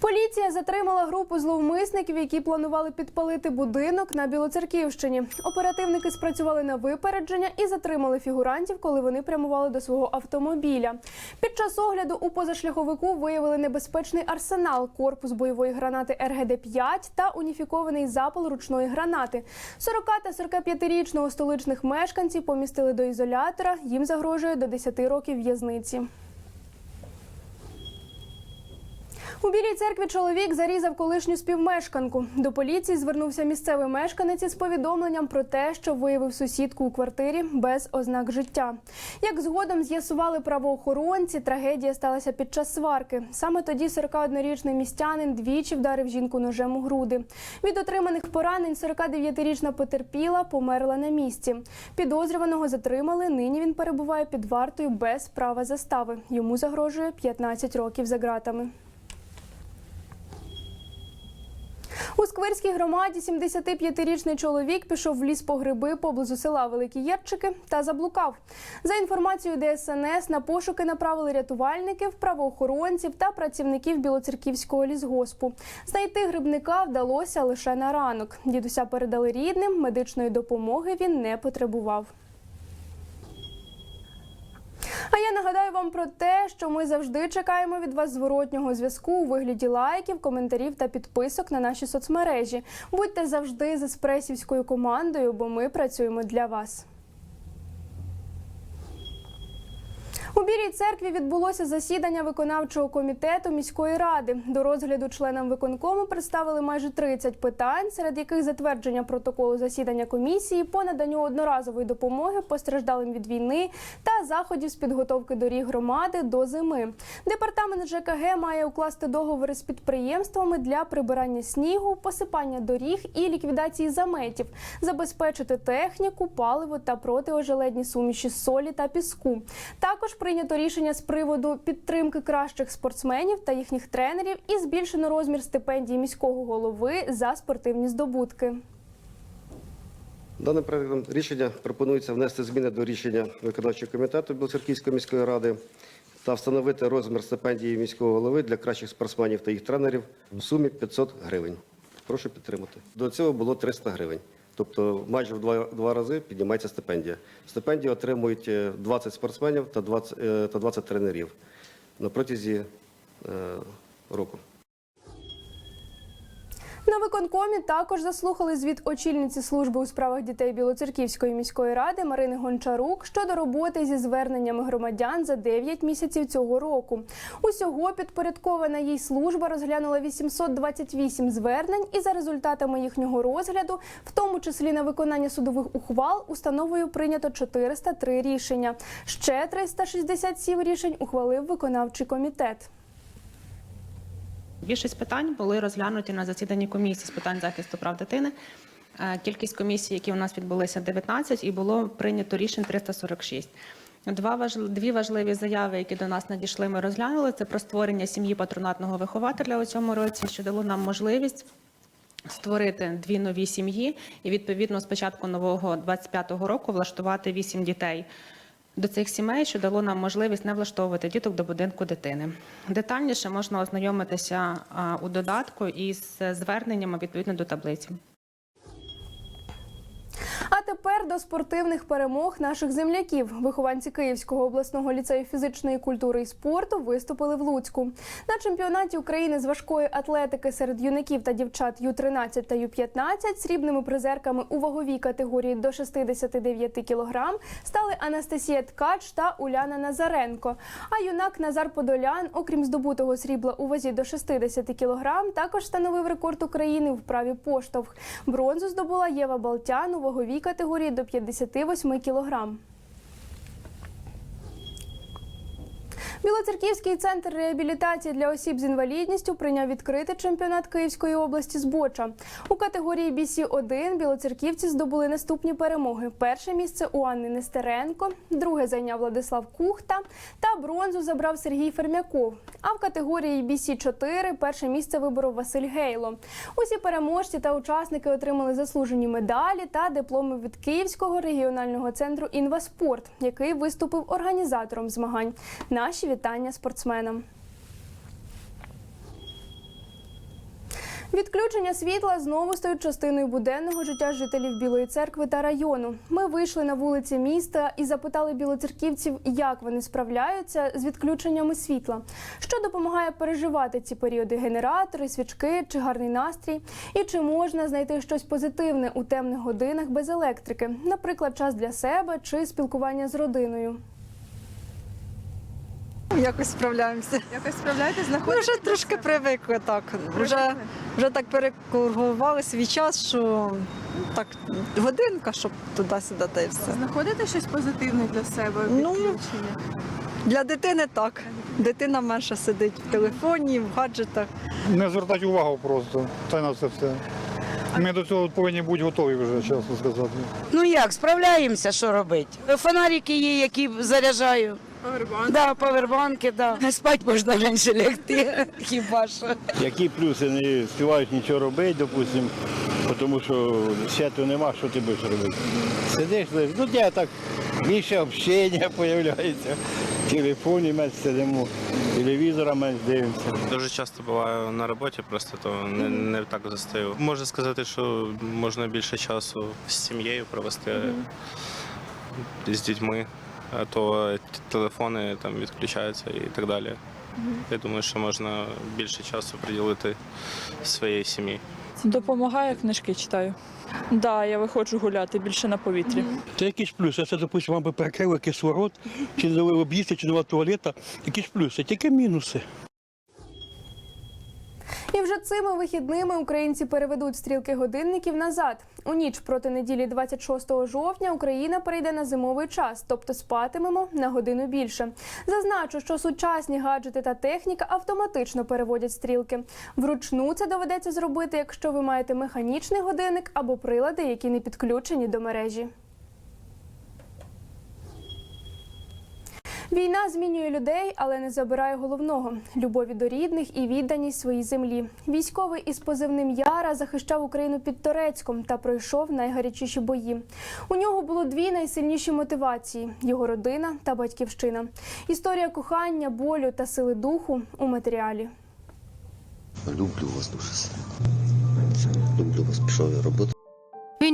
Поліція затримала групу зловмисників, які планували підпалити будинок на Білоцерківщині. Оперативники спрацювали на випередження і затримали фігурантів, коли вони прямували до свого автомобіля. Під час огляду у позашляховику виявили небезпечний арсенал, корпус бойової гранати РГД-5 та уніфікований запал ручної гранати. 40 та 45-річного столичних мешканців помістили до ізолятора. Їм загрожує до 10 років в'язниці. У білій церкві чоловік зарізав колишню співмешканку. До поліції звернувся місцевий мешканець із повідомленням про те, що виявив сусідку у квартирі без ознак життя. Як згодом з'ясували правоохоронці, трагедія сталася під час сварки. Саме тоді 41-річний містянин двічі вдарив жінку ножем у груди. Від отриманих поранень 49-річна потерпіла, померла на місці. Підозрюваного затримали. Нині він перебуває під вартою без права застави. Йому загрожує 15 років за ґратами. У Сквирській громаді 75-річний чоловік пішов в ліс по гриби поблизу села Великі Єрчики та заблукав. За інформацією ДСНС, на пошуки направили рятувальників, правоохоронців та працівників Білоцерківського лісгоспу. Знайти грибника вдалося лише на ранок. Дідуся передали рідним, медичної допомоги він не потребував. А я нагадаю вам про те, що ми завжди чекаємо від вас зворотнього зв'язку у вигляді лайків, коментарів та підписок на наші соцмережі. Будьте завжди з еспресівською командою, бо ми працюємо для вас. У Білій церкві відбулося засідання виконавчого комітету міської ради. До розгляду членам виконкому представили майже 30 питань, серед яких затвердження протоколу засідання комісії по наданню одноразової допомоги постраждалим від війни та заходів з підготовки доріг громади до зими. Департамент ЖКГ має укласти договори з підприємствами для прибирання снігу, посипання доріг і ліквідації заметів, забезпечити техніку, паливо та протиожеледні суміші солі та піску. Також прийнято рішення з приводу підтримки кращих спортсменів та їхніх тренерів і збільшено розмір стипендій міського голови за спортивні здобутки. Даним проектом рішення пропонується внести зміни до рішення виконавчого комітету Білоцерківської міської ради та встановити розмір стипендії міського голови для кращих спортсменів та їх тренерів в сумі 500 гривень. Прошу підтримати. До цього було 300 гривень. Тобто майже в два, два рази піднімається стипендія. Стипендію отримують е, 20 спортсменів та 20, е, та 20 тренерів на протязі е, року. На виконкомі також заслухали звіт очільниці служби у справах дітей Білоцерківської міської ради Марини Гончарук щодо роботи зі зверненнями громадян за 9 місяців цього року. Усього підпорядкована їй служба розглянула 828 звернень, і за результатами їхнього розгляду, в тому числі на виконання судових ухвал, установою прийнято 403 рішення. Ще 367 рішень ухвалив виконавчий комітет. Більшість питань були розглянуті на засіданні комісії з питань захисту прав дитини. Е, Кількість комісій, які у нас відбулися, 19, і було прийнято рішень 346. Два важли- дві важливі заяви, які до нас надійшли, ми розглянули. Це про створення сім'ї патронатного вихователя у цьому році, що дало нам можливість створити дві нові сім'ї і відповідно з початку нового 25-го року влаштувати вісім дітей до цих сімей, що дало нам можливість не влаштовувати діток до будинку дитини. Детальніше можна ознайомитися у додатку із зверненнями відповідно до таблиці. Тепер до спортивних перемог наших земляків. Вихованці Київського обласного ліцею фізичної культури і спорту виступили в Луцьку. На чемпіонаті України з важкої атлетики серед юнаків та дівчат Ю-13 та Ю-15 срібними призерками у ваговій категорії до 69 кг стали Анастасія Ткач та Уляна Назаренко. А юнак Назар Подолян, окрім здобутого срібла у вазі до 60 кг, також встановив рекорд України у вправі поштовх. Бронзу здобула Єва Балтян у ваговій категорії до 58 кг. Білоцерківський центр реабілітації для осіб з інвалідністю прийняв відкритий чемпіонат Київської області з боча. У категорії BC-1 білоцерківці здобули наступні перемоги. Перше місце у Анни Нестеренко, друге зайняв Владислав Кухта та бронзу забрав Сергій Фермяков. А в категорії BC-4 перше місце виборов Василь Гейло. Усі переможці та учасники отримали заслужені медалі та дипломи від Київського регіонального центру Інваспорт, який виступив організатором змагань. Наші вітання спортсменам. Відключення світла знову стають частиною буденного життя жителів Білої церкви та району. Ми вийшли на вулиці міста і запитали білоцерківців, як вони справляються з відключеннями світла, що допомагає переживати ці періоди генератори, свічки чи гарний настрій, і чи можна знайти щось позитивне у темних годинах без електрики, наприклад, час для себе чи спілкування з родиною. Якось справляємося. Якось справляєтесь, Ми знаходите? вже трошки привикли так. Вже, вже так перекургували свій час, що так годинка, щоб туди-сюди та й все. Знаходите щось позитивне для себе? Ну. Для дитини так. Дитина менше сидить в телефоні, в гаджетах. Не звертати увагу просто, та й на це все. Ми до цього повинні бути готові вже, чесно сказати. Ну як, справляємося, що робити? Фонарики є, які заряджаю. Повербанк. Да, павербанки, да. Спать можна менше лягти, хіба що. Які плюси не співають нічого робити, допустим, тому що святу нема, що ти будеш робити. Сидиш, лежиш, ну я так більше общення з'являється. Телефоні менше сидимо, телевізора менше дивимося. Дуже часто буваю на роботі, просто то не, не так застаю. Можна сказати, що можна більше часу з сім'єю провести з дітьми, то телефони там відключаються і так далі. Я думаю, що можна більше часу приділити своїй сім'ї. Допомагає, книжки читаю. Да, я виходжу гуляти більше на повітрі. Це якийсь плюс. Це, допустимо, вам би перекрили кислород, чи не дали об'їсти, чи нова туалета. Якісь плюси, тільки мінуси. Вже цими вихідними українці переведуть стрілки годинників назад. У ніч проти неділі 26 жовтня Україна перейде на зимовий час, тобто спатимемо на годину більше. Зазначу, що сучасні гаджети та техніка автоматично переводять стрілки. Вручну це доведеться зробити, якщо ви маєте механічний годинник або прилади, які не підключені до мережі. Війна змінює людей, але не забирає головного любові до рідних і відданість своїй землі. Військовий із позивним Яра захищав Україну під Торецьком та пройшов найгарячіші бої. У нього було дві найсильніші мотивації: його родина та батьківщина. Історія кохання, болю та сили духу у матеріалі. Люблю вас дуже сильно. Люблю вас, пішов я роботу.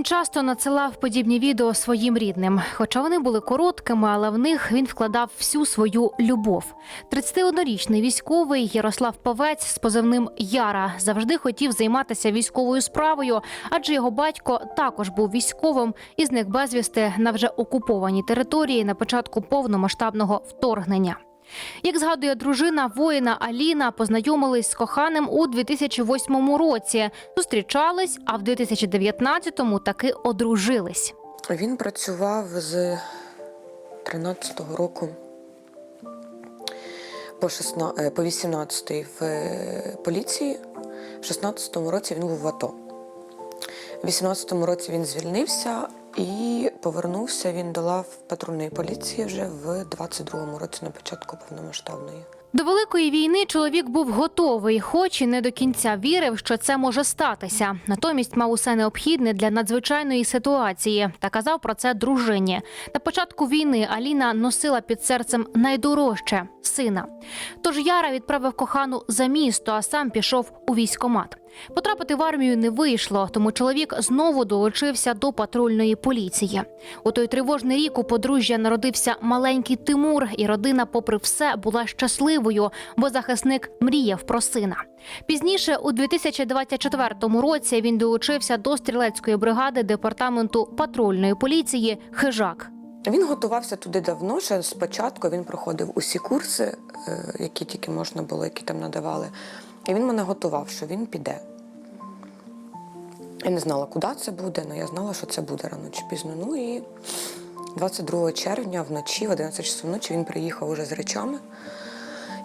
Він часто надсилав подібні відео своїм рідним, хоча вони були короткими, але в них він вкладав всю свою любов. 31-річний військовий Ярослав Павець з позивним Яра завжди хотів займатися військовою справою, адже його батько також був військовим і зник безвісти на вже окупованій території на початку повномасштабного вторгнення. Як згадує дружина воїна Аліна, познайомились з коханим у 2008 році. Зустрічались, а в 2019-му таки одружились. Він працював з 13-го року по, 16, по 18 в е, поліції. В 16-му році він був в АТО. В 18-му році він звільнився і повернувся він до лав патрульної поліції вже в 22-му році на початку повномасштабної. До великої війни чоловік був готовий, хоч і не до кінця вірив, що це може статися. Натомість мав усе необхідне для надзвичайної ситуації та казав про це дружині. На початку війни Аліна носила під серцем найдорожче сина. Тож Яра відправив кохану за місто, а сам пішов у військомат. Потрапити в армію не вийшло, тому чоловік знову долучився до патрульної поліції. У той тривожний рік у подружжя народився маленький Тимур, і родина, попри все, була щасливою, бо захисник мріяв про сина. Пізніше, у 2024 році, він долучився до стрілецької бригади департаменту патрульної поліції Хижак. Він готувався туди давно. Ще спочатку він проходив усі курси, е, які тільки можна було, які там надавали. І він мене готував, що він піде. Я не знала, куди це буде, але я знала, що це буде рано чи пізно. Ну і 22 червня вночі, в 11 часов ночі, він приїхав уже з речами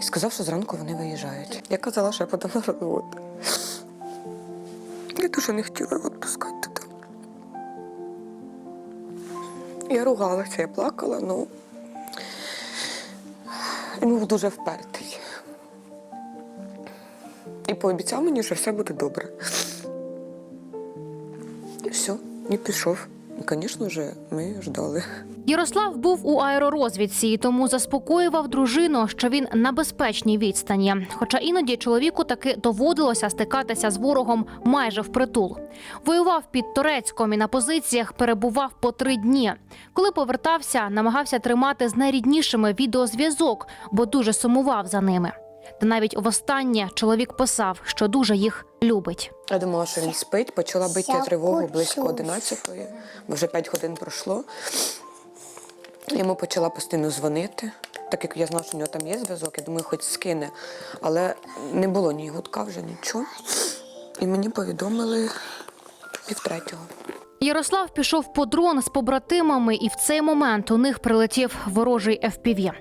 і сказав, що зранку вони виїжджають. Я казала, що я подам на розвод. Я дуже не хотіла його відпускати туди. Я ругалася, я плакала, ну він був дуже впертий. І пообіцяв мені, що все буде добре. І все, і пішов. І, звісно ж, ми ждали. Ярослав був у аеророзвідці тому заспокоював дружину, що він на безпечній відстані. Хоча іноді чоловіку таки доводилося стикатися з ворогом майже впритул. Воював під Торецьком і на позиціях перебував по три дні. Коли повертався, намагався тримати з найріднішими відеозв'язок, бо дуже сумував за ними. Та навіть востаннє чоловік писав, що дуже їх любить. Я думала, що він спить, почала бити тривогу близько 11-ї, бо вже 5 годин пройшло. Йому почала постійно дзвонити, так як я знала, що у нього там є зв'язок, я думаю, хоч скине. Але не було ні гудка, вже нічого. І мені повідомили півтретього. Ярослав пішов по дрон з побратимами, і в цей момент у них прилетів ворожий FPV.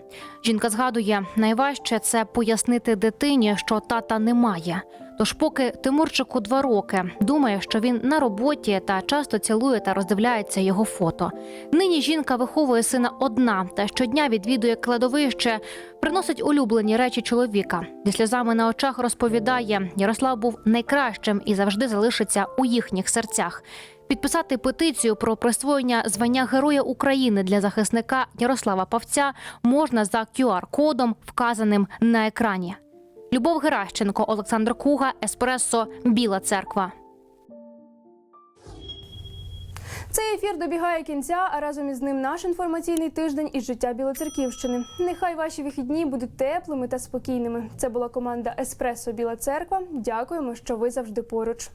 Жінка згадує, найважче це пояснити дитині, що тата немає. Тож, поки Тимурчику два роки, думає, що він на роботі та часто цілує та роздивляється його фото. Нині жінка виховує сина одна та щодня відвідує кладовище, приносить улюблені речі чоловіка. Зі сльозами на очах розповідає, Ярослав був найкращим і завжди залишиться у їхніх серцях. Підписати петицію про присвоєння звання Героя України для захисника Ярослава Павця можна за QR-кодом, вказаним на екрані. Любов Геращенко, Олександр Куга, Еспресо, Біла Церква. Цей ефір добігає кінця, а разом із ним наш інформаційний тиждень із життя Білоцерківщини. Нехай ваші вихідні будуть теплими та спокійними. Це була команда Еспресо Біла Церква. Дякуємо, що ви завжди поруч.